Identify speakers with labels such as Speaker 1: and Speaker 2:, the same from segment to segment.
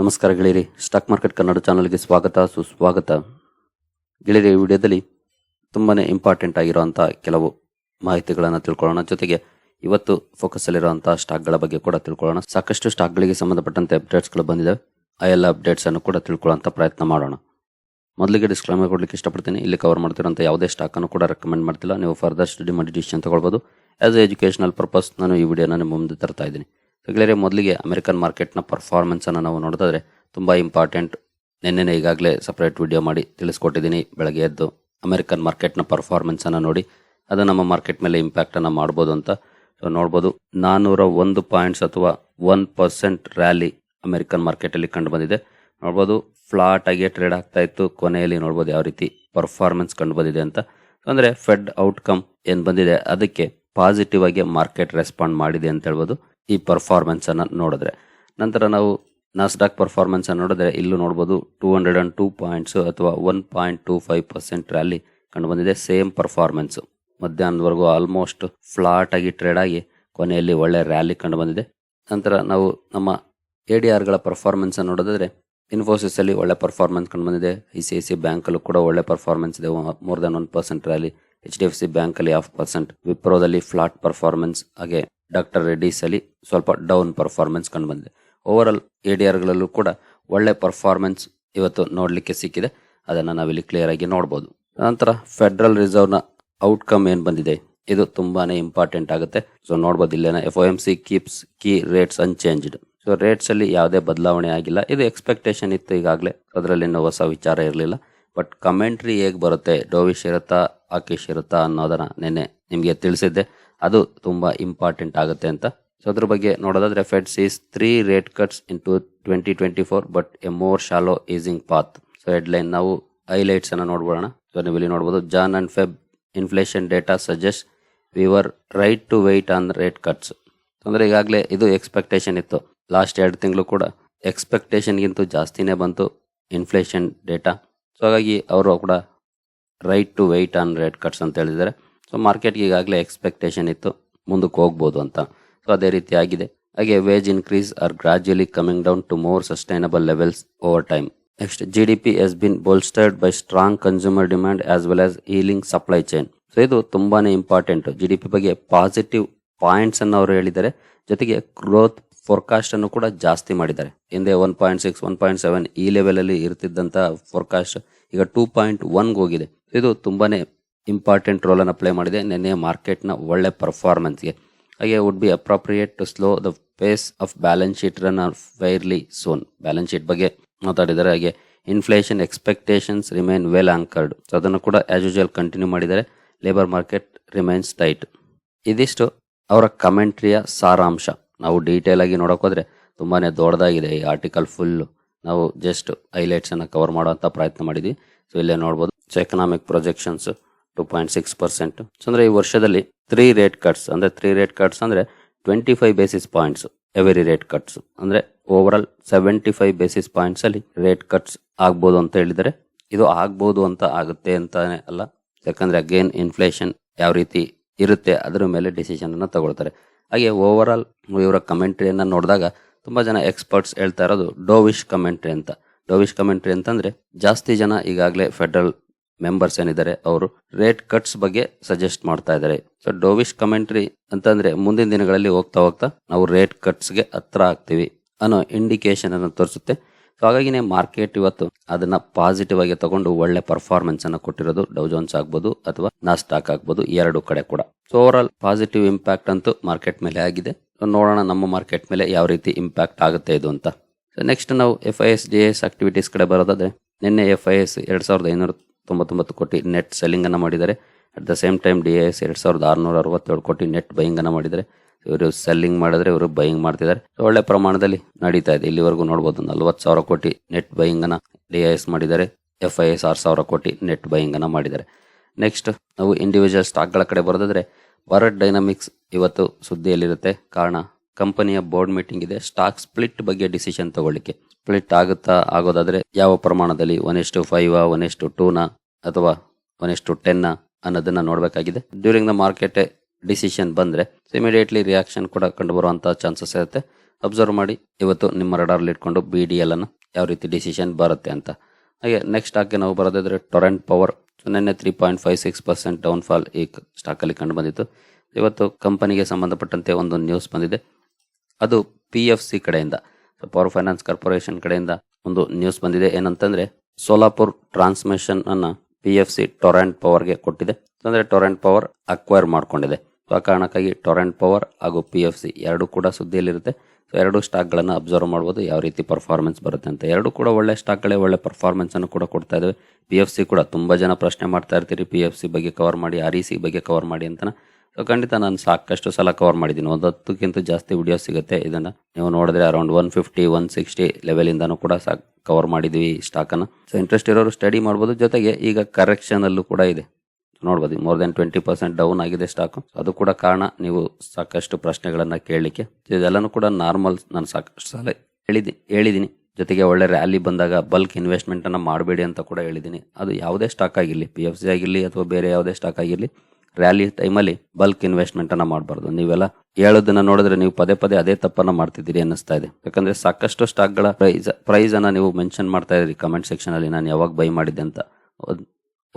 Speaker 1: ನಮಸ್ಕಾರ ಗೆಳೆಯರಿ stock market Kannada ಚಾನಲ್ಗೆ ಸ್ವಾಗತ ಸುಸ್ವಾಗತ ಗೆಳೆಯರಿ ಈ ವಿಡಿಯೋದಲ್ಲಿ ತುಂಬಾ ಇಂಪಾರ್ಟೆಂಟ್ ಆಗಿರುವಂಥ ಕೆಲವು ಮಾಹಿತಿಗಳನ್ನು ತಿಳ್ಕೊಳ್ಳೋಣ ಜೊತೆಗೆ ಇವತ್ತು ಫೋಕಸ್ ಅಲ್ಲಿರುವಂತಹ ಸ್ಟಾಕ್ಗಳ ಬಗ್ಗೆ ಕೂಡ ತಿಳ್ಕೊಳ್ಳೋಣ ಸಾಕಷ್ಟು ಸ್ಟಾಕ್ಗಳಿಗೆ ಸಂಬಂಧಪಟ್ಟಂತೆ ಅಪ್ಡೇಟ್ಸ್ಗಳು ಬಂದಿದೆ ಆ ಎಲ್ಲ ಅಪ್ಡೇಟ್ಸನ್ನು ಕೂಡ ತಿಳ್ಕೊಳ್ಳೋಂಥ ಪ್ರಯತ್ನ ಮಾಡೋಣ ಮೊದಲಿಗೆ ಡಿಸ್ಕ್ಲೈಮರ್ ಕೊಡಲಿಕ್ಕೆ ಇಷ್ಟಪಡ್ತೀನಿ ಇಲ್ಲಿ ಕವರ್ ಮಾಡ್ತಿರೋಂಥ ಯಾವುದೇ ಅನ್ನು ಕೂಡ ರೆಕಮೆಂಡ್ ಮಾಡ್ತಿಲ್ಲ ನೀವು ಫರ್ದರ್ ಸ್ಟಡಿ ಮಾಡಿ ಡಿಸಿಷನ್ ತಗೊಳ್ಬೋದು ಆಸ್ ಎ ಎಜುಕೇಷನಲ್ ಪರ್ಪಸ್ ನಾನು ಈ ವಿಡಿಯೋನ ನಿಮ್ಮ ಮುಂದೆ ತರ್ತಾ ಇದ್ದೀನಿ ಸೊ ಮೊದಲಿಗೆ ಅಮೆರಿಕನ್ ಮಾರ್ಕೆಟ್ನ ಪರ್ಫಾರ್ಮೆನ್ಸನ್ನು ನಾವು ನೋಡಿದ್ರೆ ತುಂಬ ಇಂಪಾರ್ಟೆಂಟ್ ನಿನ್ನೆನೆ ಈಗಾಗಲೇ ಸಪ್ರೇಟ್ ವಿಡಿಯೋ ಮಾಡಿ ತಿಳಿಸ್ಕೊಟ್ಟಿದ್ದೀನಿ ಬೆಳಗ್ಗೆ ಎದ್ದು ಅಮೆರಿಕನ್ ಮಾರ್ಕೆಟ್ನ ಪರ್ಫಾರ್ಮೆನ್ಸನ್ನು ನೋಡಿ ಅದು ನಮ್ಮ ಮಾರ್ಕೆಟ್ ಮೇಲೆ ಇಂಪ್ಯಾಕ್ಟನ್ನು ಮಾಡ್ಬೋದು ಅಂತ ಸೊ ನೋಡ್ಬೋದು ನಾನ್ನೂರ ಒಂದು ಪಾಯಿಂಟ್ಸ್ ಅಥವಾ ಒನ್ ಪರ್ಸೆಂಟ್ ರ್ಯಾಲಿ ಅಮೆರಿಕನ್ ಮಾರ್ಕೆಟಲ್ಲಿ ಕಂಡು ಬಂದಿದೆ ನೋಡ್ಬೋದು ಫ್ಲಾಟ್ ಆಗಿ ಟ್ರೇಡ್ ಆಗ್ತಾ ಇತ್ತು ಕೊನೆಯಲ್ಲಿ ನೋಡ್ಬೋದು ಯಾವ ರೀತಿ ಪರ್ಫಾರ್ಮೆನ್ಸ್ ಕಂಡು ಬಂದಿದೆ ಅಂತ ಅಂದರೆ ಫೆಡ್ ಔಟ್ಕಮ್ ಏನು ಬಂದಿದೆ ಅದಕ್ಕೆ ಪಾಸಿಟಿವ್ ಆಗಿ ಮಾರ್ಕೆಟ್ ರೆಸ್ಪಾಂಡ್ ಮಾಡಿದೆ ಅಂತ ಹೇಳ್ಬೋದು ಈ ಪರ್ಫಾರ್ಮೆನ್ಸನ್ನು ನೋಡಿದ್ರೆ ನಂತರ ನಾವು ನಾಸ್ಡಾಕ್ ಪರ್ಫಾರ್ಮೆನ್ಸ್ ಅನ್ನು ನೋಡಿದ್ರೆ ಇಲ್ಲೂ ನೋಡ್ಬೋದು two hundred and two points ಅಥವಾ one point two five percent rally ಕಂಡುಬಂದಿದೆ ಸೇಮ್ ಪರ್ಫಾರ್ಮೆನ್ಸ್ ಮಧ್ಯಾಹ್ನದವರೆಗೂ ಆಲ್ಮೋಸ್ಟ್ ಫ್ಲಾಟ್ ಆಗಿ ಟ್ರೇಡ್ ಆಗಿ ಕೊನೆಯಲ್ಲಿ ಒಳ್ಳೆ ರ್ಯಾಲಿ ಕಂಡುಬಂದಿದೆ ನಂತರ ನಾವು ನಮ್ಮ ಎ ಡಿ ಆರ್ಗಳ ಪರ್ಫಾರ್ಮೆನ್ಸನ್ನು ಇನ್ಫೋಸಿಸ್ ಇನ್ಫೋಸಿಸಲ್ಲಿ ಒಳ್ಳೆ ಪರ್ಫಾರ್ಮೆನ್ಸ್ ಕಂಡುಬಂದಿದೆ ಐ ಸಿ ಐ ಸಿ ಬ್ಯಾಂಕಲ್ಲೂ ಕೂಡ ಒಳ್ಳೆ ಪರ್ಫಾರ್ಮೆನ್ಸ್ ಇದೆ more than one percent rally H D F C ಬ್ಯಾಂಕಲ್ಲಿ ಹಾಫ್ ಪರ್ಸೆಂಟ್ ವಿಪ್ರೋದಲ್ಲಿ ಫ್ಲಾಟ್ ಪರ್ಫಾರ್ಮೆನ್ಸ್ ಹಾಗೆ ಡಾಕ್ಟರ್ ರೆಡ್ಡಿಸಲ್ಲಿ ಸ್ವಲ್ಪ ಡೌನ್ ಪರ್ಫಾರ್ಮೆನ್ಸ್ ಕಂಡು ಬಂದಿದೆ ಓವರ್ ಆಲ್ ಎ ಡಿ ಆರ್ಗಳಲ್ಲೂ ಕೂಡ ಒಳ್ಳೆ ಪರ್ಫಾರ್ಮೆನ್ಸ್ ಇವತ್ತು ನೋಡಲಿಕ್ಕೆ ಸಿಕ್ಕಿದೆ ಅದನ್ನು ನಾವಿಲ್ಲಿ ಕ್ಲಿಯರ್ ಆಗಿ ನೋಡ್ಬೋದು ನಂತರ ಫೆಡರಲ್ ರಿಸರ್ವ್ನ ಔಟ್ಕಮ್ ಏನು ಬಂದಿದೆ ಇದು ತುಂಬಾ ಇಂಪಾರ್ಟೆಂಟ್ ಆಗುತ್ತೆ ಸೊ ನೋಡ್ಬೋದು ಇಲ್ಲೇನ F O M C keeps key rates unchanged so ರೇಟ್ಸಲ್ಲಿ ಯಾವುದೇ ಬದಲಾವಣೆ ಆಗಿಲ್ಲ ಇದು ಎಕ್ಸ್ಪೆಕ್ಟೇಷನ್ ಇತ್ತು ಈಗಾಗಲೇ ಅದರಲ್ಲಿ ಹೊಸ ವಿಚಾರ ಇರಲಿಲ್ಲ ಬಟ್ ಕಮೆಂಟ್ರಿ ಹೇಗೆ ಬರುತ್ತೆ ಡೋವಿಶ್ ಇರುತ್ತಾ ಆಕೇಶ್ ಇರುತ್ತಾ ಅನ್ನೋದನ್ನ ನಿನ್ನೆ ನಿಮಗೆ ತಿಳಿಸಿದ್ದೆ ಅದು ತುಂಬ ಇಂಪಾರ್ಟೆಂಟ್ ಆಗುತ್ತೆ ಅಂತ ಸೊ ಅದ್ರ ಬಗ್ಗೆ ನೋಡೋದಾದ್ರೆ Fed sees three rate cuts in two twenty twenty four but a more shallow easing path so headline ನಾವು ಹೈಲೈಟ್ಸ್ ಅನ್ನು ನೋಡ್ಬೋಣ ಸೊ ನೀವು ಇಲ್ಲಿ ನೋಡ್ಬೋದು Jan and Feb inflation data suggest were right to wait on rate cuts ಅಂದ್ರೆ ಈಗಾಗಲೇ ಇದು expectation ಇತ್ತು ಲಾಸ್ಟ್ ಎರಡು ತಿಂಗಳು ಕೂಡ ಎಕ್ಸ್ಪೆಕ್ಟೇಷನ್ಗಿಂತ ಜಾಸ್ತಿನೇ ಬಂತು ಇನ್ಫ್ಲೇಷನ್ ಡೇಟಾ ಸೊ ಹಾಗಾಗಿ ಅವರು ಕೂಡ right to wait on rate cuts ಅಂತ ಹೇಳಿದ್ದಾರೆ ಸೊ ಮಾರ್ಕೆಟ್ಗೆ ಈಗಾಗಲೇ ಎಕ್ಸ್ಪೆಕ್ಟೇಷನ್ ಇತ್ತು ಮುಂದಕ್ಕೆ ಹೋಗ್ಬೋದು ಅಂತ ಸೊ ಅದೇ ರೀತಿ ಆಗಿದೆ ಹಾಗೆ wage increase are gradually coming down to more sustainable levels over time next G D P S been bolstered by strong consumer demand as well as healing supply chain so ಇದು ತುಂಬಾನೇ important G D P ಬಗ್ಗೆ positive points ಅನ್ನು ಅವರು ಹೇಳಿದ್ದಾರೆ ಜೊತೆಗೆ growth forecast ಅನ್ನು ಕೂಡ ಜಾಸ್ತಿ ಮಾಡಿದ್ದಾರೆ ಹಿಂದೆ one point six one point seven ಈ ಲೆವೆಲ್ ಅಲ್ಲಿ ಇರ್ತಿದ್ದಂತ ಫೋರ್ಕಾಸ್ಟ್ ಈಗ ಟೂ ಪಾಯಿಂಟ್ ಒನ್ಗೆ ಹೋಗಿದೆ ಇದು ತುಂಬಾನೇ ಇಂಪಾರ್ಟೆಂಟ್ ರೋಲನ್ನು ಪ್ಲೇ ಮಾಡಿದೆ ನಿನ್ನೆ ಮಾರ್ಕೆಟ್ನ ಒಳ್ಳೆ ಪರ್ಫಾರ್ಮೆನ್ಸ್ಗೆ ಹಾಗೆ would be appropriate to slow the pace of balance sheet run are fairly soon balance sheet ಬಗ್ಗೆ ಮಾತಾಡಿದ್ದಾರೆ ಹಾಗೆ inflation expectations remain well anchored so ಅದನ್ನು ಕೂಡ ಆಸ್ ಯೂಜಲ್ ಕಂಟಿನ್ಯೂ ಮಾಡಿದ್ದಾರೆ ಲೇಬರ್ ಮಾರ್ಕೆಟ್ ರಿಮೈನ್ಸ್ ಟೈಟ್ ಇದಿಷ್ಟು ಅವರ ಕಮೆಂಟ್ರಿಯ ಸಾರಾಂಶ ನಾವು ಡೀಟೇಲ್ ಆಗಿ ನೋಡೋಕ್ಕೋದ್ರೆ ತುಂಬಾ ದೊಡ್ಡದಾಗಿದೆ ಈ ಆರ್ಟಿಕಲ್ ಫುಲ್ಲು ನಾವು ಜಸ್ಟ್ ಹೈಲೈಟ್ಸನ್ನು ಕವರ್ ಮಾಡುವಂಥ ಪ್ರಯತ್ನ ಮಾಡಿದ್ವಿ ಸೊ ಇಲ್ಲೇ ನೋಡ್ಬೋದು so economic projections two point six percent ಅಂದರೆ ಈ ವರ್ಷದಲ್ಲಿ ತ್ರೀ ರೇಟ್ ಕಟ್ಸ್ ಅಂದರೆ ತ್ರೀ ರೇಟ್ ಕಟ್ಸ್ ಅಂದರೆ twenty five basis points every rate cuts ಅಂದರೆ over all seventy five basis points ಅಲ್ಲಿ ರೇಟ್ ಕಟ್ಸ್ ಆಗ್ಬೋದು ಅಂತ ಹೇಳಿದರೆ ಇದು ಆಗ್ಬೋದು ಅಂತ ಆಗುತ್ತೆ ಅಂತಾನೆ ಅಲ್ಲ ಯಾಕಂದ್ರೆ ಅಗೇನ್ ಇನ್ಫ್ಲೇಷನ್ ಯಾವ ರೀತಿ ಇರುತ್ತೆ ಅದರ ಮೇಲೆ ಡಿಸಿಷನ್ ಅನ್ನು ತಗೊಳ್ತಾರೆ ಹಾಗೆ ಓವರ್ ಆಲ್ ಇವರ ಕಮೆಂಟ್ರಿಯನ್ನು ನೋಡಿದಾಗ ತುಂಬ ಜನ ಎಕ್ಸ್ಪರ್ಟ್ಸ್ ಹೇಳ್ತಾ ಇರೋದು ಡೋವಿಶ್ ಕಮೆಂಟ್ರಿ ಅಂತ ಡೋವಿಶ್ ಕಮೆಂಟ್ರಿ ಅಂತಂದ್ರೆ ಜಾಸ್ತಿ ಜನ ಈಗಾಗಲೇ ಫೆಡರಲ್ ಮೆಂಬರ್ಸ್ ಏನಿದ್ದಾರೆ ಅವರು ರೇಟ್ ಕಟ್ಸ್ ಬಗ್ಗೆ ಸಜೆಸ್ಟ್ ಮಾಡ್ತಾ ಇದ್ದಾರೆ ಸೊ ಡೋವಿಶ್ ಕಮೆಂಟ್ರಿ ಅಂತಂದ್ರೆ ಮುಂದಿನ ದಿನಗಳಲ್ಲಿ ಹೋಗ್ತಾ ಹೋಗ್ತಾ ನಾವು ರೇಟ್ ಕಟ್ಸ್ಗೆ ಹತ್ರ ಆಗ್ತೀವಿ ಅನ್ನೋ ಇಂಡಿಕೇಶನ್ ಅನ್ನು ತೋರಿಸುತ್ತೆ ಸೊ ಹಾಗಾಗಿನೇ ಮಾರ್ಕೆಟ್ ಇವತ್ತು ಅದನ್ನ ಪಾಸಿಟಿವ್ ಆಗಿ ತಗೊಂಡು ಒಳ್ಳೆ ಪರ್ಫಾರ್ಮೆನ್ಸ್ ಅನ್ನು ಕೊಟ್ಟಿರೋದು ಡೌ ಜೋನ್ಸ್ ಆಗ್ಬೋದು ಅಥವಾ ನಾ ಸ್ಟಾಕ್ ಆಗ್ಬೋದು ಎರಡು ಕಡೆ ಕೂಡ so over all positive impact ಅಂತೂ ಮಾರ್ಕೆಟ್ ಮೇಲೆ ಆಗಿದೆ ನೋಡೋಣ ನಮ್ಮ ಮಾರ್ಕೆಟ್ ಮೇಲೆ ಯಾವ ರೀತಿ ಇಂಪ್ಯಾಕ್ಟ್ ಆಗುತ್ತೆ ಇದು ಅಂತ ನೆಕ್ಸ್ಟ್ ನಾವು F I S D S activities ಕಡೆ ಬರೋದಾದ್ರೆ ನಿನ್ನೆ ಎಫ್ ಐ ಎಸ್ ಎರಡ್ ಸಾವಿರದ ಐನೂರ ತೊಂಬತ್ತೊಂಬತ್ತು ಕೋಟಿ ನೆಟ್ ಸೆಲ್ಲಿಂಗ್ ಅನ್ನು ಮಾಡಿದ್ದಾರೆ at the same time D S ಎರಡ್ ಸಾವಿರದ ಆರುನೂರ ಅರವತ್ತೇಳು ಕೋಟಿ ನೆಟ್ ಬೈಯಿಂಗ್ ಅನ್ನು ಮಾಡಿದ್ದಾರೆ ಇವರು ಸೆಲ್ಲಿಂಗ್ ಮಾಡಿದ್ರೆ ಇವರು ಬೈಯಿಂಗ್ ಮಾಡ್ತಿದ್ದಾರೆ ಒಳ್ಳೆ ಪ್ರಮಾಣದಲ್ಲಿ ನಡೀತಾ ಇದೆ ಇಲ್ಲಿವರೆಗೂ ನೋಡಬಹುದು ನಲ್ವತ್ತು ಸಾವಿರ ಕೋಟಿ ನೆಟ್ ಬೈಯಿಂಗ್ ಅನ್ನ ಡಿ ಎಸ್ ಮಾಡಿದ್ದಾರೆ ಎಫ್ ಐ ಎಸ್ ಆರು ಸಾವಿರ ಕೋಟಿ ನೆಟ್ ಬೈಯಿಂಗ್ ಅನ್ನ ಮಾಡಿದ್ದಾರೆ ನೆಕ್ಸ್ಟ್ ನಾವು ಇಂಡಿವಿಜುವಲ್ ಸ್ಟಾಕ್ಗಳ ಕಡೆ ಬರೆದಿದ್ರೆ ಭಾರತ್ ಡೈನಾಮಿಕ್ಸ್ ಇವತ್ತು ಸುದ್ದಿಯಲ್ಲಿರುತ್ತೆ ಕಾರಣ ಕಂಪನಿಯ ಬೋರ್ಡ್ ಮೀಟಿಂಗ್ ಇದೆ ಸ್ಟಾಕ್ ಸ್ಪ್ಲಿಟ್ ಬಗ್ಗೆ ಡಿಸಿಷನ್ ತಗೊಳ್ಳಿಕ್ಕೆ ಸ್ಪ್ಲಿಟ್ ಆಗುತ್ತಾ ಆಗೋದಾದ್ರೆ ಯಾವ ಪ್ರಮಾಣದಲ್ಲಿ ಒನ್ ಎಷ್ಟು ಫೈವ್ ಒನ್ ಎಷ್ಟು ಟೂನ ಅಥವಾ ಒನ್ ಎಷ್ಟು ಟೆನ್ನ ಅನ್ನೋದನ್ನ ನೋಡಬೇಕಾಗಿದೆ ಡ್ಯೂರಿಂಗ್ ದ ಮಾರ್ಕೆಟ್ ಡಿಸಿಷನ್ ಬಂದ್ರೆ ಇಮಿಡಿಯೇಟ್ಲಿ ರಿಯಾಕ್ಷನ್ ಕೂಡ ಕಂಡು ಬರುವಂತಹ ಚಾನ್ಸಸ್ ಇರುತ್ತೆ ಅಬ್ಸರ್ವ್ ಮಾಡಿ ಇವತ್ತು ನಿಮ್ಮ ರಡಾರ್ಲಿ ಇಟ್ಕೊಂಡು ಬಿ ಡಿ ಎಲ್ ಅನ್ನು ಯಾವ ರೀತಿ ಡಿಸಿಷನ್ ಬರುತ್ತೆ ಅಂತ ಹಾಗೆ ನೆಕ್ಸ್ಟ್ ಸ್ಟಾಕ್ಗೆ ನಾವು ಬರೋದಾದ್ರೆ ಟೊರೆಂಟ್ ಪವರ್ ನಿನ್ನೆ three point five six percent down fall ಈ ಸ್ಟಾಕಲ್ಲಿ ಕಂಡು ಬಂದಿತ್ತು ಇವತ್ತು ಕಂಪನಿಗೆ ಸಂಬಂಧಪಟ್ಟಂತೆ ಒಂದು ನ್ಯೂಸ್ ಬಂದಿದೆ ಅದು ಪಿ ಎಫ್ ಸಿ ಕಡೆಯಿಂದ ಪವರ್ ಫೈನಾನ್ಸ್ ಕಾರ್ಪೊರೇಷನ್ ಕಡೆಯಿಂದ ಒಂದು ನ್ಯೂಸ್ ಬಂದಿದೆ ಏನಂತಂದ್ರೆ ಸೋಲಾಪುರ್ ಟ್ರಾನ್ಸ್ಮಿಷನ್ ಅನ್ನ ಪಿ ಎಫ್ ಸಿ ಟೊರೆಂಟ್ ಪವರ್ಗೆ ಕೊಟ್ಟಿದೆ ಅಂದ್ರೆ ಟೊರೆಂಟ್ ಪವರ್ ಅಕ್ವೈರ್ ಮಾಡ್ಕೊಂಡಿದೆ ಆ ಕಾರಣಕ್ಕಾಗಿ ಟೊರೆಂಟ್ ಪವರ್ ಹಾಗೂ ಪಿ ಎಫ್ ಸಿ ಎರಡು ಕೂಡ ಸುದ್ದಿಯಲ್ಲಿರುತ್ತೆ ಸೊ ಎರಡು ಸ್ಟಾಕ್ಗಳನ್ನು ಅಬ್ಸರ್ವ್ ಮಾಡಬಹುದು ಯಾವ ರೀತಿ ಪರ್ಫಾರ್ಮೆನ್ಸ್ ಬರುತ್ತೆ ಅಂತ ಎರಡು ಕೂಡ ಒಳ್ಳೆ ಸ್ಟಾಕ್ಗಳೇ ಒಳ್ಳೆ ಅನ್ನು ಕೂಡ ಕೊಡ್ತಾ ಇದ್ದಾವೆ ಪಿ ಎಫ್ ಸಿ ಕೂಡ ತುಂಬಾ ಜನ ಪ್ರಶ್ನೆ ಮಾಡ್ತಾ ಇರ್ತೀರಿ ಪಿ ಎಫ್ ಸಿ ಬಗ್ಗೆ ಕವರ್ ಮಾಡಿ ಆರ್ ಇ ಸಿ ಬಗ್ಗೆ ಕವರ್ ಮಾಡಿ ಅಂತ ಖಂಡಿತ ನಾನು ಸಾಕಷ್ಟು ಸಲ ಕವರ್ ಮಾಡಿದ್ದೀನಿ ಒಂದು ಹತ್ತಕ್ಕಿಂತ ಜಾಸ್ತಿ ವಿಡಿಯೋ ಸಿಗುತ್ತೆ ಇದನ್ನು ನೀವು ನೋಡಿದ್ರೆ around one fifty one sixty ಲೆವೆಲಿಂದನೂ ಕೂಡ ಸಾಕ್ ಕವರ್ ಮಾಡಿದ್ದೀವಿ ಸ್ಟಾಕನ್ನು ಸೊ ಇಂಟ್ರೆಸ್ಟ್ ಇರೋರು ಸ್ಟಡಿ ಮಾಡ್ಬೋದು ಜೊತೆಗೆ ಈಗ ಕರೆಕ್ಷನಲ್ಲೂ ಕೂಡ ಇದೆ ನೋಡ್ಬೋದು more than twenty percent down ಆಗಿದೆ ಸ್ಟಾಕು ಅದು ಕೂಡ ಕಾರಣ ನೀವು ಸಾಕಷ್ಟು ಪ್ರಶ್ನೆಗಳನ್ನು ಕೇಳಲಿಕ್ಕೆ ಇದೆಲ್ಲನೂ ಕೂಡ ನಾರ್ಮಲ್ ನಾನು ಸಾಕಷ್ಟು ಸಲ ಹೇಳಿದಿ ಹೇಳಿದ್ದೀನಿ ಜೊತೆಗೆ ಒಳ್ಳೆ ರ್ಯಾಲಿ ಬಂದಾಗ ಬಲ್ಕ್ ಇನ್ವೆಸ್ಟ್ಮೆಂಟನ್ನು ಮಾಡಬೇಡಿ ಅಂತ ಕೂಡ ಹೇಳಿದ್ದೀನಿ ಅದು ಯಾವುದೇ ಸ್ಟಾಕ್ ಆಗಿರಲಿ ಪಿ ಎಫ್ ಸಿ ಆಗಿರಲಿ ಅಥವಾ ಬೇರೆ ಯಾವುದೇ ಸ್ಟಾಕ್ ಆಗಿರಲಿ ರ್ಯಾಲಿ ಟೈಮಲ್ಲಿ ಬಲ್ಕ್ ಇನ್ವೆಸ್ಟ್ಮೆಂಟನ್ನು ಮಾಡಬಾರ್ದು ನೀವೆಲ್ಲ ಹೇಳೋದನ್ನ ನೋಡಿದ್ರೆ ನೀವು ಪದೇ ಪದೇ ಅದೇ ತಪ್ಪನ್ನ ಮಾಡ್ತಿದ್ದೀರಿ ಅನ್ನಿಸ್ತಾ ಇದೆ ಯಾಕಂದ್ರೆ ಸಾಕಷ್ಟು ಸ್ಟಾಕ್ಗಳ ಪ್ರೈಸ್ ಪ್ರೈಸ್ ನೀವು ಮೆನ್ಷನ್ ಮಾಡ್ತಾ ಇದ್ದೀರಿ ಕಮೆಂಟ್ ಸೆಕ್ಷನ್ ಅಲ್ಲಿ ನಾನು ಯಾವಾಗ ಬೈ ಮಾಡಿದ್ದೆ ಅಂತ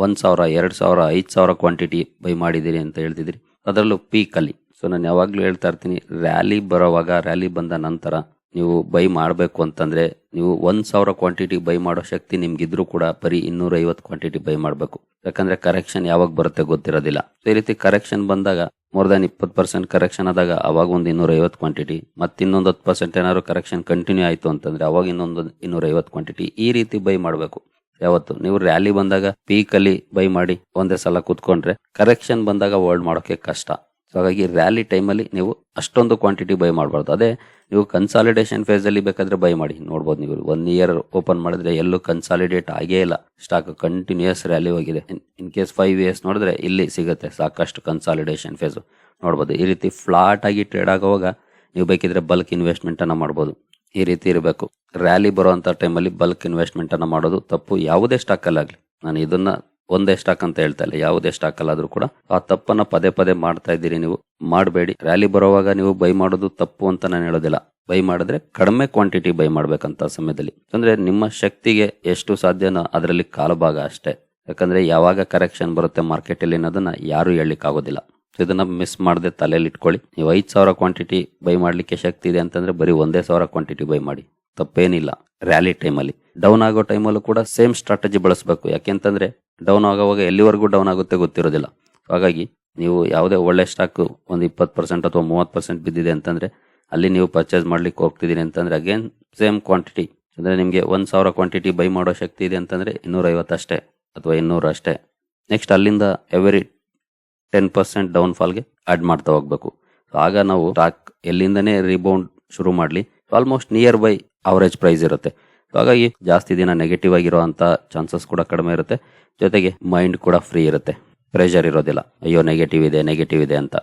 Speaker 1: ಒಂದು ಸಾವಿರ ಎರಡು ಸಾವಿರ ಐದು ಸಾವಿರ ಕ್ವಾಂಟಿಟಿ ಬೈ ಮಾಡಿದ್ದೀರಿ ಅಂತ ಹೇಳ್ತಿದಿರಿ ಅದರಲ್ಲೂ ಪೀಕಲ್ಲಿ ಸೊ ನಾನು ಯಾವಾಗಲೂ ಹೇಳ್ತಾ ಇರ್ತೀನಿ ರ್ಯಾಲಿ ಬರೋವಾಗ ರ್ಯಾಲಿ ಬಂದ ನಂತರ ನೀವು ಬೈ ಮಾಡಬೇಕು ಅಂತಂದರೆ ನೀವು ಒಂದು ಸಾವಿರ ಕ್ವಾಂಟಿಟಿ ಬೈ ಮಾಡೋ ಶಕ್ತಿ ನಿಮ್ಗಿದ್ರು ಕೂಡ ಬರೀ ಇನ್ನೂರೈವತ್ತು ಕ್ವಾಂಟಿಟಿ ಬೈ ಮಾಡಬೇಕು ಯಾಕಂದ್ರೆ ಕರೆಕ್ಷನ್ ಯಾವಾಗ ಬರುತ್ತೆ ಗೊತ್ತಿರೋದಿಲ್ಲ ಈ ರೀತಿ ಕರೆಕ್ಷನ್ ಬಂದಾಗ ಮೋರ್ ದನ್ ಇಪ್ಪತ್ತು ಪರ್ಸೆಂಟ್ ಕರೆಕ್ಷನ್ ಆದಾಗ ಅವಾಗ ಒಂದು ಇನ್ನೂರೈವತ್ತು ಕ್ವಾಂಟಿಟಿ ಮತ್ತೆ ಇನ್ನೊಂದು ಹತ್ತು ಪರ್ಸೆಂಟ್ ಏನಾದ್ರು ಕರೆಕ್ಷನ್ ಕಂಟಿನ್ಯೂ ಆಯಿತು ಅಂತಂದರೆ ಅವಾಗ ಇನ್ನೊಂದು ಇನ್ನೂರೈವತ್ತು ಕ್ವಾಂಟಿಟಿ ಈ ರೀತಿ ಬೈ ಮಾಡಬೇಕು ಯಾವತ್ತು ನೀವು ರ್ಯಾಲಿ ಬಂದಾಗ ಪೀಕಲ್ಲಿ ಬೈ ಮಾಡಿ ಒಂದೇ ಸಲ ಕೂತ್ಕೊಂಡ್ರೆ ಕರೆಕ್ಷನ್ ಬಂದಾಗ ಹೋಲ್ಡ್ ಮಾಡೋಕೆ ಕಷ್ಟ ಸೊ ಹಾಗಾಗಿ ರ್ಯಾಲಿ ಟೈಮಲ್ಲಿ ನೀವು ಅಷ್ಟೊಂದು ಕ್ವಾಂಟಿಟಿ ಬೈ ಮಾಡಬಾರ್ದು ಅದೇ ನೀವು ಕನ್ಸಾಲಿಡೇಷನ್ ಫೇಸಲ್ಲಿ ಬೇಕಾದರೆ ಬೈ ಮಾಡಿ ನೋಡ್ಬೋದು ನೀವು ಒನ್ ಇಯರ್ ಓಪನ್ ಮಾಡಿದ್ರೆ ಎಲ್ಲೂ ಕನ್ಸಾಲಿಡೇಟ್ ಆಗೇ ಇಲ್ಲ ಸ್ಟಾಕ್ ಕಂಟಿನ್ಯೂಸ್ ರ್ಯಾಲಿ ಹೋಗಿದೆ ಇನ್ ಕೇಸ್ ಫೈವ್ ಇಯರ್ಸ್ ನೋಡಿದ್ರೆ ಇಲ್ಲಿ ಸಿಗುತ್ತೆ ಸಾಕಷ್ಟು ಕನ್ಸಾಲಿಡೇಷನ್ ಫೇಸು ನೋಡ್ಬೋದು ಈ ರೀತಿ ಫ್ಲಾಟ್ ಆಗಿ ಟ್ರೇಡ್ ಆಗುವಾಗ ನೀವು ಬೇಕಿದ್ರೆ ಬಲ್ಕ್ ಇನ್ವೆಸ್ಟ್ಮೆಂಟನ್ನು ಮಾಡ್ಬೋದು ಈ ರೀತಿ ಇರಬೇಕು ರ್ಯಾಲಿ ಬರುವಂಥ ಟೈಮಲ್ಲಿ ಬಲ್ಕ್ ಇನ್ವೆಸ್ಟ್ಮೆಂಟನ್ನು ಮಾಡೋದು ತಪ್ಪು ಯಾವುದೇ ಸ್ಟಾಕಲ್ಲಾಗಲಿ ನಾನು ಇದನ್ನು ಒಂದೇ ಸ್ಟಾಕ್ ಅಂತ ಹೇಳ್ತಾ ಇಲ್ಲ ಯಾವುದೇ ಸ್ಟಾಕ್ ಅಲ್ಲಾದ್ರೂ ಕೂಡ ಆ ತಪ್ಪನ್ನ ಪದೇ ಪದೇ ಮಾಡ್ತಾ ಇದ್ದೀರಿ ನೀವು ಮಾಡಬೇಡಿ ರ್ಯಾಲಿ ಬರುವಾಗ ನೀವು ಬೈ ಮಾಡೋದು ತಪ್ಪು ಅಂತ ನಾನು ಹೇಳೋದಿಲ್ಲ ಬೈ ಮಾಡಿದ್ರೆ ಕಡಿಮೆ ಕ್ವಾಂಟಿಟಿ ಬೈ ಮಾಡ್ಬೇಕಂತ ಸಮಯದಲ್ಲಿ ಅಂದ್ರೆ ನಿಮ್ಮ ಶಕ್ತಿಗೆ ಎಷ್ಟು ಸಾಧ್ಯನೋ ಅದರಲ್ಲಿ ಕಾಲಭಾಗ ಅಷ್ಟೇ ಯಾಕಂದ್ರೆ ಯಾವಾಗ ಕರೆಕ್ಷನ್ ಬರುತ್ತೆ ಮಾರ್ಕೆಟ್ ಅಲ್ಲಿ ಅನ್ನೋದನ್ನ ಯಾರು ಆಗೋದಿಲ್ಲ ಇದನ್ನ ಮಿಸ್ ಮಾಡದೆ ತಲೆಯಲ್ಲಿ ಇಟ್ಕೊಳ್ಳಿ ನೀವು ಐದು ಸಾವಿರ ಕ್ವಾಂಟಿಟಿ ಬೈ ಮಾಡ್ಲಿಕ್ಕೆ ಶಕ್ತಿ ಇದೆ ಅಂತಂದ್ರೆ ಬರೀ ಒಂದೇ ಸಾವಿರ ಕ್ವಾಂಟಿಟಿ ಬೈ ಮಾಡಿ ತಪ್ಪೇನಿಲ್ಲ ರ್ಯಾಲಿ ಟೈಮಲ್ಲಿ ಡೌನ್ ಆಗೋ ಟೈಮಲ್ಲೂ ಕೂಡ ಸೇಮ್ ಸ್ಟ್ರಾಟಜಿ ಬಳಸಬೇಕು ಯಾಕೆಂತಂದ್ರೆ ಡೌನ್ ಆಗೋವಾಗ ಎಲ್ಲಿವರೆಗೂ ಡೌನ್ ಆಗುತ್ತೆ ಗೊತ್ತಿರೋದಿಲ್ಲ ಹಾಗಾಗಿ ನೀವು ಯಾವುದೇ ಒಳ್ಳೆ ಸ್ಟಾಕ್ ಒಂದು ಇಪ್ಪತ್ತು ಪರ್ಸೆಂಟ್ ಅಥವಾ ಮೂವತ್ತು ಪರ್ಸೆಂಟ್ ಬಿದ್ದಿದೆ ಅಂತಂದ್ರೆ ಅಲ್ಲಿ ನೀವು ಪರ್ಚೇಸ್ ಮಾಡ್ಲಿಕ್ಕೆ ಹೋಗ್ತಿದ್ದೀನಿ ಅಂತಂದ್ರೆ ಅಗೇನ್ ಸೇಮ್ ಕ್ವಾಂಟಿಟಿ ಅಂದರೆ ನಿಮಗೆ ಒಂದು ಸಾವಿರ ಕ್ವಾಂಟಿಟಿ ಬೈ ಮಾಡೋ ಶಕ್ತಿ ಇದೆ ಅಂತಂದರೆ ಇನ್ನೂರೈವತ್ತು ಅಷ್ಟೇ ಅಥವಾ ಇನ್ನೂರು ಅಷ್ಟೇ ನೆಕ್ಸ್ಟ್ ಅಲ್ಲಿಂದ ಎವರಿ ಟೆನ್ ಪರ್ಸೆಂಟ್ ಡೌನ್ ಫಾಲ್ಗೆ ಆ್ಯಡ್ ಮಾಡ್ತಾ ಹೋಗ್ಬೇಕು ಆಗ ನಾವು ಸ್ಟಾಕ್ ಎಲ್ಲಿಂದನೇ ರಿಬೌಂಡ್ ಶುರು ಮಾಡಲಿ almost near buy average price ಇರುತ್ತೆ ಹಾಗಾಗಿ ಜಾಸ್ತಿ ದಿನ ನೆಗೆಟಿವ್ ಆಗಿರೋ ಚಾನ್ಸಸ್ ಕೂಡ ಕಡಿಮೆ ಇರುತ್ತೆ ಜೊತೆಗೆ ಮೈಂಡ್ ಕೂಡ ಫ್ರೀ ಇರುತ್ತೆ ಪ್ರೆಷರ್ ಇರೋದಿಲ್ಲ ಅಯ್ಯೋ ನೆಗೆಟಿವ್ ಇದೆ ನೆಗೆಟಿವ್ ಇದೆ ಅಂತ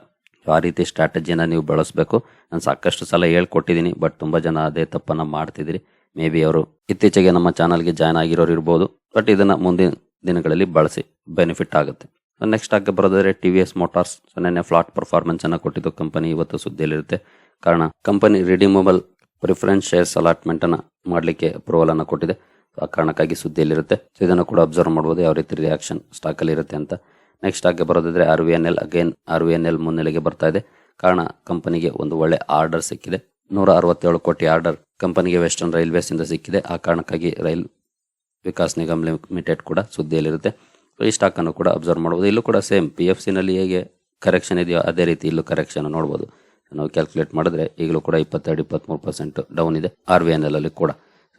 Speaker 1: ಆ ರೀತಿ ಸ್ಟ್ರಾಟಜಿನ ನೀವು ಬಳಸಬೇಕು ನಾನು ಸಾಕಷ್ಟು ಸಲ ಹೇಳ್ಕೊಟ್ಟಿದ್ದೀನಿ ಬಟ್ ತುಂಬ ಜನ ಅದೇ ತಪ್ಪನ್ನು ಮಾಡ್ತಿದ್ದೀರಿ ಮೇ ಬಿ ಅವರು ಇತ್ತೀಚೆಗೆ ನಮ್ಮ ಚಾನಲ್ಗೆ ಜಾಯ್ನ್ ಆಗಿರೋರು ಇರ್ಬೋದು ಬಟ್ ಇದನ್ನು ಮುಂದಿನ ದಿನಗಳಲ್ಲಿ ಬಳಸಿ ಬೆನಿಫಿಟ್ ಆಗುತ್ತೆ ನೆಕ್ಸ್ಟ್ ಆಗಿ ಬರೋದಾದ್ರೆ ಟಿ ವಿ ಎಸ್ ಮೋಟಾರ್ಸ್ ನೆನ್ನೆ ಫ್ಲಾಟ್ ಪರ್ಫಾರ್ಮೆನ್ಸ್ ಅನ್ನು ಕೊಟ್ಟಿದ್ದು ಕಂಪನಿ ಇವತ್ತು ಸುದ್ದಿಯಲ್ಲಿರುತ್ತೆ ಕಾರಣ company redeemable preference shares allotment ಅನ್ನ ಮಾಡಲಿಕ್ಕೆ ಅಪ್ರೂವಲ್ ಅನ್ನ ಕೊಟ್ಟಿದೆ ಆ ಕಾರಣಕ್ಕಾಗಿ ಸುದ್ದಿಯಲ್ಲಿರುತ್ತೆ ಸೊ ಇದನ್ನು ಕೂಡ ಅಬ್ಸರ್ವ್ ಮಾಡಬಹುದು ಯಾವ ರೀತಿ ರಿಯಾಕ್ಷನ್ ಸ್ಟಾಕ್ ಅಲ್ಲಿ ಇರುತ್ತೆ ಅಂತ ನೆಕ್ಸ್ಟ್ ಸ್ಟಾಕ್ಗೆ ಬರೋದಿದ್ರೆ R V N L again R V N L ಮುನ್ನೆಲೆಗೆ ಬರ್ತಾ ಇದೆ ಕಾರಣ ಕಂಪನಿಗೆ ಒಂದು ಒಳ್ಳೆ ಆರ್ಡರ್ ಸಿಕ್ಕಿದೆ ನೂರ ಅರವತ್ತೇಳು ಕೋಟಿ ಆರ್ಡರ್ ಕಂಪನಿಗೆ ವೆಸ್ಟರ್ನ್ ರೈಲ್ವೇಸ್ ಇಂದ ಸಿಕ್ಕಿದೆ ಆ ಕಾರಣಕ್ಕಾಗಿ ರೈಲ್ ವಿಕಾಸ್ ನಿಗಮ್ ಲಿಮಿಟೆಡ್ ಕೂಡ ಸುದ್ದಿಯಲ್ಲಿರುತ್ತೆ ಈ ಸ್ಟಾಕ್ ಅನ್ನು ಕೂಡ ಅಬ್ಸರ್ವ್ ಮಾಡಬಹುದು ಇಲ್ಲೂ ಕೂಡ ಸೇಮ್ ಪಿ ಎಫ್ ಸಿನಲ್ಲಿ ಹೇಗೆ ಕರೆಕ್ಷನ್ ಇದೆಯೋ ಅದೇ ರೀತಿ ಇಲ್ಲೂ ಕರೆಕ್ಷನ್ ನೋಡಬಹುದು ನಾವು ಕ್ಯಾಲ್ಕುಲೇಟ್ ಮಾಡಿದ್ರೆ ಈಗಲೂ ಕೂಡ ಇಪ್ಪತ್ತೆರಡು ಇಪ್ಪತ್ತ್ಮೂರು ಪರ್ಸೆಂಟ್ ಡೌನ್ ಇದೆ ಆರ್ ವಿ ಎನ್ ಎಲ್ ಅಲ್ಲಿ ಕೂಡ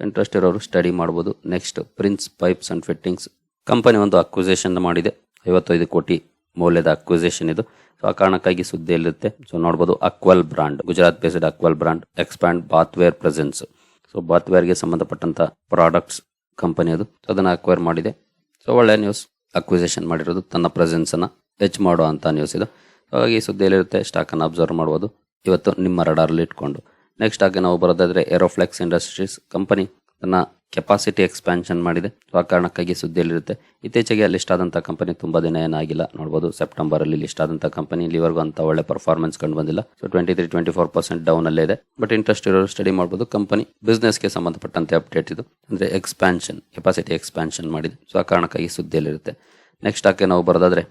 Speaker 1: ಇಂಟ್ರೆಸ್ಟ್ ಇರೋರು ಸ್ಟಡಿ ಮಾಡ್ಬೋದು next prince pipes and fittings company ಒಂದು ಅಕ್ವಿಸೇಷನ್ ಮಾಡಿದೆ ಐವತ್ತೈದು ಕೋಟಿ ಮೌಲ್ಯದ ಅಕ್ವಿಸೇಷನ್ ಇದು ಸೊ ಆ ಕಾರಣಕ್ಕಾಗಿ ಸುದ್ದಿ ಸುದ್ದಿಯಲ್ಲಿರುತ್ತೆ ಸೊ ನೋಡ್ಬೋದು Aquel brand Gujarat based Aquel brand expand bathware presence so ಬಾತ್ವೇರ್ಗೆ ಸಂಬಂಧಪಟ್ಟಂಥ ಪ್ರಾಡಕ್ಟ್ಸ್ ಕಂಪನಿ ಅದು ಸೊ ಅದನ್ನು ಅಕ್ವೈರ್ ಮಾಡಿದೆ ಸೊ ಒಳ್ಳೆ ನ್ಯೂಸ್ ಅಕ್ವಿಸೇಷನ್ ಮಾಡಿರೋದು ತನ್ನ ಪ್ರೆಸೆನ್ಸನ್ನು ಹೆಚ್ಚು ಮಾಡೋ ನ್ಯೂಸ್ ಇದು ಹಾಗಾಗಿ ಈ ಸುದ್ದಿಯಲ್ಲಿರುತ್ತೆ ಸ್ಟಾಕನ್ನು ಅಬ್ಸರ್ವ್ ಮಾಡ್ಬೋದು ಇವತ್ತು ನಿಮ್ಮ ರಡಾರಲ್ಲಿ ಇಟ್ಕೊಂಡು ನೆಕ್ಸ್ಟ್ ಆಗಿ ನಾವು ಬರೋದಾದರೆ ಏರೋಫ್ಲೆಕ್ಸ್ ಇಂಡಸ್ಟ್ರೀಸ್ ಕಂಪನಿ ತನ್ನ ಕೆಪಾಸಿಟಿ ಎಕ್ಸ್ಪ್ಯಾನ್ಷನ್ ಮಾಡಿದೆ ಆ ಕಾರಣಕ್ಕಾಗಿ ಸುದ್ದಿಯಲ್ಲಿರುತ್ತೆ ಇತ್ತೀಚೆಗೆ ಲಿಸ್ಟ್ ಆದಂಥ ಕಂಪನಿ ತುಂಬ ದಿನ ಏನಾಗಿಲ್ಲ ನೋಡ್ಬೋದು ಸೆಪ್ಟೆಂಬರಲ್ಲಿ ಲಿಸ್ಟ್ ಆದಂಥ ಕಂಪನಿ ಇಲ್ಲಿವರೆಗೂ ಅಂತ ಒಳ್ಳೆ ಪರ್ಫಾರ್ಮೆನ್ಸ್ ಕಂಡು ಬಂದಿಲ್ಲ so twenty three twenty four percent down ಇದೆ ಬಟ್ ಇಂಟ್ರೆಸ್ಟ್ ಇರೋರು ಸ್ಟಡಿ ಮಾಡ್ಬೋದು ಕಂಪನಿ ಬಿಸ್ನೆಸ್ಗೆ ಸಂಬಂಧಪಟ್ಟಂತೆ ಅಪ್ಡೇಟ್ ಇದು ಅಂದರೆ ಎಕ್ಸ್ಪ್ಯಾನ್ಷನ್ ಕೆಪಾಸಿಟಿ ಎಕ್ಸ್ಪ್ಯಾನ್ಷನ್ ಮಾಡಿದೆ ಸೊ ಆ ಕಾರಣಕ್ಕಾಗಿ ಸುದ್ದಿಯಲ್ಲಿರುತ್ತೆ ನೆಕ್ಸ್ಟ್ ಆಕೆ ನಾವು ಬರೋದಾದರೆ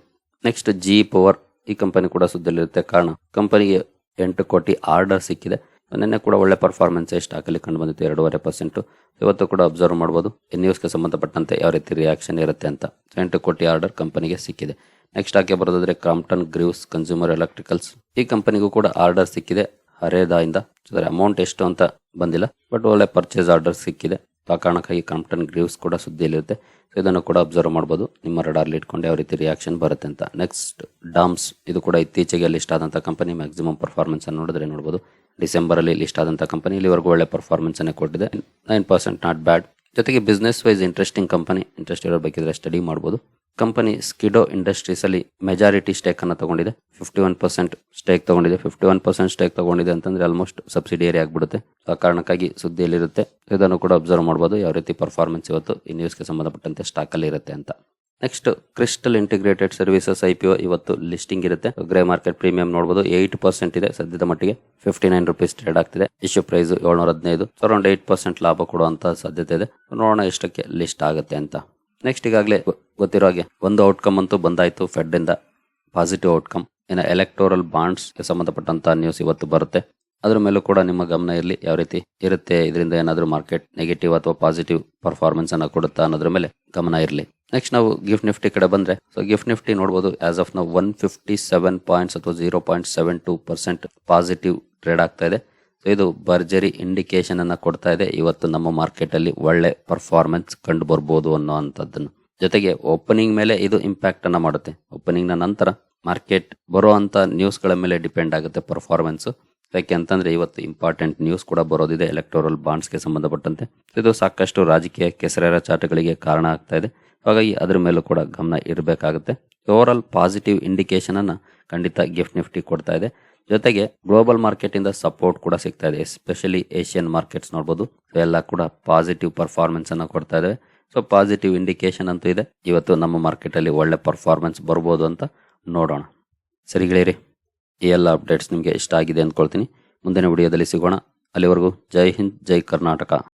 Speaker 1: ನೆಕ್ಸ್ಟ್ ಜಿ ಪವರ್ ಈ ಕಂಪನಿ ಕೂಡ ಸುದ್ದಲ್ಲಿರುತ್ತೆ ಕಾರಣ ಕಂಪನಿಗೆ ಎಂಟು ಕೋಟಿ ಆರ್ಡರ್ ಸಿಕ್ಕಿದೆ ನಿನ್ನೆ ಕೂಡ ಒಳ್ಳೆ ಪರ್ಫಾರ್ಮೆನ್ಸ್ ಅಲ್ಲಿ ಕಂಡು ಬಂದಿತ್ತು ಎರಡೂವರೆ ಪರ್ಸೆಂಟ್ ಇವತ್ತು ಕೂಡ ಅಬ್ಸರ್ವ್ ಮಾಡ್ಬೋದು ಗೆ ಸಂಬಂಧಪಟ್ಟಂತೆ ಯಾವ ರೀತಿ ರಿಯಾಕ್ಷನ್ ಇರುತ್ತೆ ಅಂತ ಎಂಟು ಕೋಟಿ ಆರ್ಡರ್ ಕಂಪನಿಗೆ ಸಿಕ್ಕಿದೆ ನೆಕ್ಸ್ಟ್ ಹಾಕಿ ಬರೋದಾದ್ರೆ ಕ್ರಾಂಪ್ಟನ್ ಗ್ರೀವ್ಸ್ ಕನ್ಸ್ಯೂಮರ್ ಎಲೆಕ್ಟ್ರಿಕಲ್ಸ್ ಈ ಕಂಪನಿಗೂ ಕೂಡ ಆರ್ಡರ್ ಸಿಕ್ಕಿದೆ ಹರೇದಾಯಿಂದ ಅಮೌಂಟ್ ಎಷ್ಟು ಅಂತ ಬಂದಿಲ್ಲ ಬಟ್ ಒಳ್ಳೆ ಪರ್ಚೇಸ್ ಆರ್ಡರ್ ಸಿಕ್ಕಿದೆ ಆ ಕಾರಣಕ್ಕಾಗಿ ಕಂಪ್ಟನ್ ಗ್ರೀವ್ಸ್ ಕೂಡ ಸುದ್ದಿಯಲ್ಲಿರುತ್ತೆ ಸೊ ಇದನ್ನು ಕೂಡ ಅಬ್ಸರ್ವ್ ಮಾಡ್ಬೋದು ನಿಮ್ಮ ರಡಾರ್ಲಿ ಇಟ್ಕೊಂಡು ಯಾವ ರೀತಿ ರಿಯಾಕ್ಷನ್ ಬರುತ್ತೆ ಅಂತ ನೆಕ್ಸ್ಟ್ ಡಾಮ್ಸ್ ಇದು ಕೂಡ ಇತ್ತೀಚೆಗೆ ಲಿಸ್ಟ್ ಆದಂಥ ಕಂಪನಿ ಮ್ಯಾಕ್ಸಿಮಮ್ ಪರ್ಫಾರ್ಮೆನ್ಸ್ ಅನ್ನು ನೋಡಿದ್ರೆ ನೋಡ್ಬೋದು ಡಿಸೆಂಬರಲ್ಲಿ ಲಿಸ್ಟ್ ಆದಂಥ ಕಂಪನಿ ಇಲ್ಲಿವರೆಗೂ ಒಳ್ಳೆ ಪರ್ಫಾರ್ಮೆನ್ಸ್ ಕೊಟ್ಟಿದೆ ನೈನ್ ಪರ್ಸೆಂಟ್ ನಾಟ್ ಬ್ಯಾಡ್ ಜೊತೆಗೆ business wise interesting company interest ಇರೋ ಬೇಕಿದ್ರೆ ಸ್ಟಡಿ ಮಾಡ್ಬೋದು ಕಂಪನಿ ಸ್ಕಿಡೋ ಅಲ್ಲಿ ಮೆಜಾರಿಟಿ ಅನ್ನು ತಗೊಂಡಿದೆ ಫಿಫ್ಟಿ ಒನ್ ಪರ್ಸೆಂಟ್ ಸ್ಟೇಕ್ ತಗೊಂಡಿದೆ ಫಿಫ್ಟಿ ಒನ್ ಪರ್ಸೆಂಟ್ ಸ್ಟೇಕ್ ತಗೊಂಡಿದೆ ಅಂತಂದ್ರೆ ಆಲ್ಮೋಸ್ಟ್ ಸಬ್ಸಿಡಿಯರಿ ಆಗಿಬಿಡುತ್ತೆ ಆ ಕಾರಣಕ್ಕಾಗಿ ಸುದ್ದಿಯಲ್ಲಿರುತ್ತೆ ಇದನ್ನು ಕೂಡ ಅಬ್ಸರ್ವ್ ಮಾಡಬಹುದು ಯಾವ ರೀತಿ ಪರ್ಫಾರ್ಮೆನ್ಸ್ ಇವತ್ತು ಈ ನ್ಯೂಸ್ಗೆ ಸಂಬಂಧಪಟ್ಟಂತೆ ಅಲ್ಲಿ ಇರುತ್ತೆ ಅಂತ next crystal integrated services I P ಇವತ್ತು ಲಿಸ್ಟಿಂಗ್ ಇರುತ್ತೆ ಗ್ರೇ ಮಾರ್ಕೆಟ್ ಪ್ರೀಮಿಯಂ ನೋಡಬಹುದು ಏಟ್ ಪರ್ಸೆಂಟ್ ಇದೆ ಸದ್ಯದ ಮಟ್ಟಿಗೆ ಫಿಫ್ಟಿ ನೈನ್ ರುಪೀಸ್ ಟ್ರೇಡ್ ಆಗ್ತಿದೆ ಇಶ್ಯೂ ಪ್ರೈಸ್ ಏಳ್ನೂರ ಹದಿನೈದು ಅರೌಂಡ್ ಏಟ್ ಪರ್ಸೆಂಟ್ ಲಾಭ ಕೊಡುವಂತ ಸಾಧ್ಯತೆ ಇದೆ ನೋಡೋಣ ಎಷ್ಟಕ್ಕೆ ಲಿಸ್ಟ್ ಆಗುತ್ತೆ ಅಂತ ನೆಕ್ಸ್ಟ್ ಈಗಾಗಲೇ ಗೊತ್ತಿರೋ ಹಾಗೆ ಒಂದು ಔಟ್ಕಮ್ ಅಂತೂ ಫೆಡ್ ಇಂದ ಪಾಸಿಟಿವ್ ಔಟ್ಕಮ್ ಇನ್ನು ಎಲೆಕ್ಟೋರಲ್ ಬಾಂಡ್ಸ್ ಸಂಬಂಧಪಟ್ಟಂತ ನ್ಯೂಸ್ ಇವತ್ತು ಬರುತ್ತೆ ಅದ್ರ ಮೇಲೂ ಕೂಡ ನಿಮ್ಮ ಗಮನ ಇರಲಿ ಯಾವ ರೀತಿ ಇರುತ್ತೆ ಇದರಿಂದ ಏನಾದರೂ ಮಾರ್ಕೆಟ್ ನೆಗೆಟಿವ್ ಅಥವಾ ಪಾಸಿಟಿವ್ ಪರ್ಫಾರ್ಮೆನ್ಸ್ ಅನ್ನು ಕೊಡುತ್ತಾ ಅನ್ನೋದ್ರ ಮೇಲೆ ಗಮನ ಇರಲಿ ನೆಕ್ಸ್ಟ್ ನಾವು ಗಿಫ್ಟ್ ನಿಫ್ಟಿ ಕಡೆ ಬಂದ್ರೆ ಸೊ ಗಿಫ್ಟ್ ನಿಫ್ಟಿ ನೋಡಬಹುದು ಆಸ್ ಆಫ್ ನಾವು ಒನ್ ಫಿಫ್ಟಿ ಸೆವೆನ್ ಪಾಯಿಂಟ್ಸ್ ಅಥವಾ zero point seven two percent positive trade ಆಗ್ತಾ ಇದೆ ಇದು ಭರ್ಜರಿ ಇಂಡಿಕೇಶನ್ ಅನ್ನ ಕೊಡ್ತಾ ಇದೆ ಇವತ್ತು ನಮ್ಮ ಮಾರ್ಕೆಟ್ ಅಲ್ಲಿ ಒಳ್ಳೆ ಪರ್ಫಾರ್ಮೆನ್ಸ್ ಕಂಡು ಬರಬಹುದು ಅನ್ನೋ ಜೊತೆಗೆ ಓಪನಿಂಗ್ ಮೇಲೆ ಇದು ಇಂಪ್ಯಾಕ್ಟ್ ಅನ್ನ ಮಾಡುತ್ತೆ ಓಪನಿಂಗ್ ನ ನಂತರ ಮಾರ್ಕೆಟ್ ಬರುವಂತ ನ್ಯೂಸ್ ಗಳ ಮೇಲೆ ಡಿಪೆಂಡ್ ಆಗುತ್ತೆ ಪರ್ಫಾರ್ಮೆನ್ಸ್ ಯಾಕೆ ಅಂತಂದ್ರೆ ಇವತ್ತು ಇಂಪಾರ್ಟೆಂಟ್ ನ್ಯೂಸ್ ಕೂಡ ಬರೋದಿದೆ ಎಲೆಕ್ಟೋರಲ್ ಬಾಂಡ್ಸ್ ಗೆ ಸಂಬಂಧಪಟ್ಟಂತೆ ಇದು ಸಾಕಷ್ಟು ರಾಜಕೀಯ ಕೆಸರೆರ ಚಾಟಗಳಿಗೆ ಕಾರಣ ಆಗ್ತಾ ಇದೆ ಹಾಗಾಗಿ ಅದ್ರ ಮೇಲೂ ಕೂಡ ಗಮನ ಇರಬೇಕಾಗುತ್ತೆ ಓವರ್ ಆಲ್ ಪಾಸಿಟಿವ್ ಇಂಡಿಕೇಶನ್ ಅನ್ನ ಖಂಡಿತ ಗಿಫ್ಟ್ ನಿಫ್ಟಿ ಕೊಡ್ತಾ ಇದೆ ಜೊತೆಗೆ ಗ್ಲೋಬಲ್ ಮಾರ್ಕೆಟ್ ಇಂದ ಸಪೋರ್ಟ್ ಕೂಡ ಸಿಗ್ತಾ ಇದೆ ಎಸ್ಪೆಷಲಿ ಏಷ್ಯನ್ ಮಾರ್ಕೆಟ್ಸ್ ನೋಡಬಹುದು ಎಲ್ಲ ಕೂಡ ಪಾಸಿಟಿವ್ ಪರ್ಫಾರ್ಮೆನ್ಸ್ ಅನ್ನ ಕೊಡ್ತಾ ಇದೆ ಸೊ ಪಾಸಿಟಿವ್ ಇಂಡಿಕೇಶನ್ ಅಂತೂ ಇದೆ ಇವತ್ತು ನಮ್ಮ ಮಾರ್ಕೆಟ್ ಅಲ್ಲಿ ಒಳ್ಳೆ ಪರ್ಫಾರ್ಮೆನ್ಸ್ ಬರ್ಬೋದು ಅಂತ ನೋಡೋಣ ಗೆಳೆಯರಿ ಈ ಎಲ್ಲ ಅಪ್ಡೇಟ್ಸ್ ನಿಮಗೆ ಇಷ್ಟ ಆಗಿದೆ ಅಂದ್ಕೊಳ್ತೀನಿ ಮುಂದಿನ ವಿಡಿಯೋದಲ್ಲಿ ಸಿಗೋಣ ಅಲ್ಲಿವರೆಗೂ ಜೈ ಹಿಂದ್ ಜೈ ಕರ್ನಾಟಕ